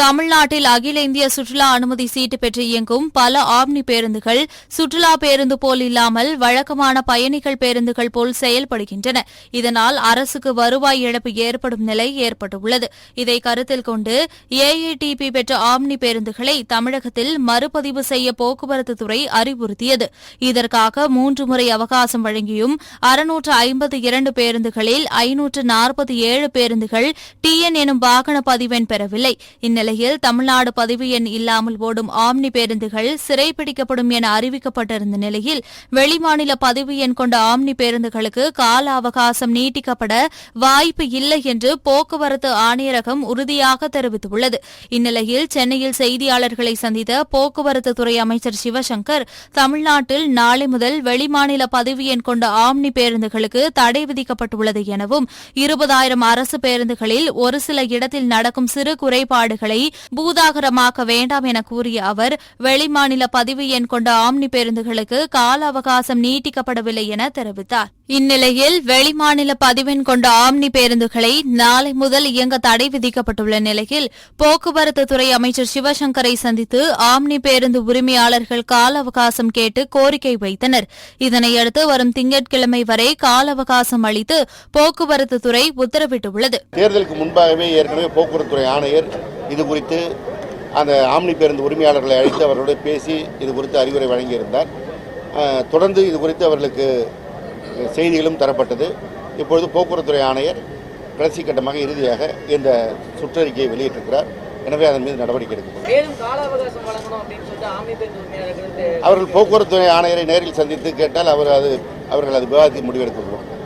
தமிழ்நாட்டில் அகில இந்திய சுற்றுலா அனுமதி சீட்டு பெற்று இயங்கும் பல ஆம்னி பேருந்துகள் சுற்றுலா பேருந்து போல் இல்லாமல் வழக்கமான பயணிகள் பேருந்துகள் போல் செயல்படுகின்றன. இதனால் அரசுக்கு வருவாய் இழப்பு ஏற்படும் நிலை ஏற்பட்டுள்ளது. இதை கருத்தில் கொண்டு ஏஐடிபி பெற்ற ஆம்னி பேருந்துகளை தமிழகத்தில் மறுபதிவு செய்ய போக்குவரத்து துறை அறிவுறுத்தியது. இதற்காக மூன்று முறை அவகாசம் வழங்கியும் அறுநூற்று ஐம்பது இரண்டு பேருந்துகளில் ஐநூற்று நாற்பத்தி ஏழு பேருந்துகள் டிஎன் எனும் வாகன பதிவெண் பெறவில்லை. இந்நிலை நிலையில் தமிழ்நாடு பதிவு எண் இல்லாமல் ஓடும் ஆம்னி பேருந்துகள் சிறைப்பிடிக்கப்படும் என அறிவிக்கப்பட்டிருந்த நிலையில் வெளிமாநில பதிவு எண் கொண்ட ஆம்னி பேருந்துகளுக்கு கால அவகாசம் நீட்டிக்கப்பட வாய்ப்பு இல்லை என்று போக்குவரத்து ஆணையரகம் உறுதியாக தெரிவித்துள்ளது. இந்நிலையில் சென்னையில் செய்தியாளர்களை சந்தித்த போக்குவரத்து துறை அமைச்சர் சிவசங்கர் தமிழ்நாட்டில் நாளை முதல் வெளிமாநில பதிவு எண் கொண்ட ஆம்னி பேருந்துகளுக்கு தடை விதிக்கப்பட்டுள்ளது எனவும் இருபதாயிரம் அரசு பேருந்துகளில் ஒரு சில இடத்தில் நடக்கும் சிறு குறைபாடுகளை பேருந்துகளை பூதாகரமாக்க வேண்டாம் என கூறிய அவர் வெளிமாநில பதிவு எண் கொண்ட ஆம்னி பேருந்துகளுக்கு கால அவகாசம் நீட்டிக்கப்படவில்லை என தெரிவித்தார். இந்நிலையில் வெளிமாநில பதிவெண் கொண்ட ஆம்னி பேருந்துகளை நாளை முதல் இயங்க தடை விதிக்கப்பட்டுள்ள நிலையில் போக்குவரத்து துறை அமைச்சர் சிவசங்கரை சந்தித்து ஆம்னி பேருந்து உரிமையாளர்கள் கால அவகாசம் கேட்டு கோரிக்கை வைத்தனர். இதனையடுத்து வரும் திங்கட்கிழமை வரை கால அவகாசம் அளித்து போக்குவரத்து துறை உத்தரவிட்டுள்ளது. தேர்தலுக்கு முன்பாகவே ஏற்கனவே போக்குவரத்து துறை ஆணையர் இது குறித்து அந்த ஆம்னி பேருந்து உரிமையாளர்களை அழைத்து அவர்களோடு பேசி இது குறித்து அறிவுரை வழங்கியிருந்தார். தொடர்ந்து இது குறித்து அவர்களுக்கு செய்திகளும் தரப்பட்டது. இப்பொழுது போக்குவரத்துறை ஆணையர் கடைசி கட்டமாக இறுதியாக இந்த சுற்றறிக்கையை வெளியிட்டிருக்கிறார். எனவே அதன் மீது நடவடிக்கை எடுக்கப்படும். அவர்கள் போக்குவரத்துறை ஆணையரை நேரில் சந்தித்து கேட்டால் அவர் அது அவர்கள் அது விவாதித்து முடிவெடுத்துக் கொள்வார்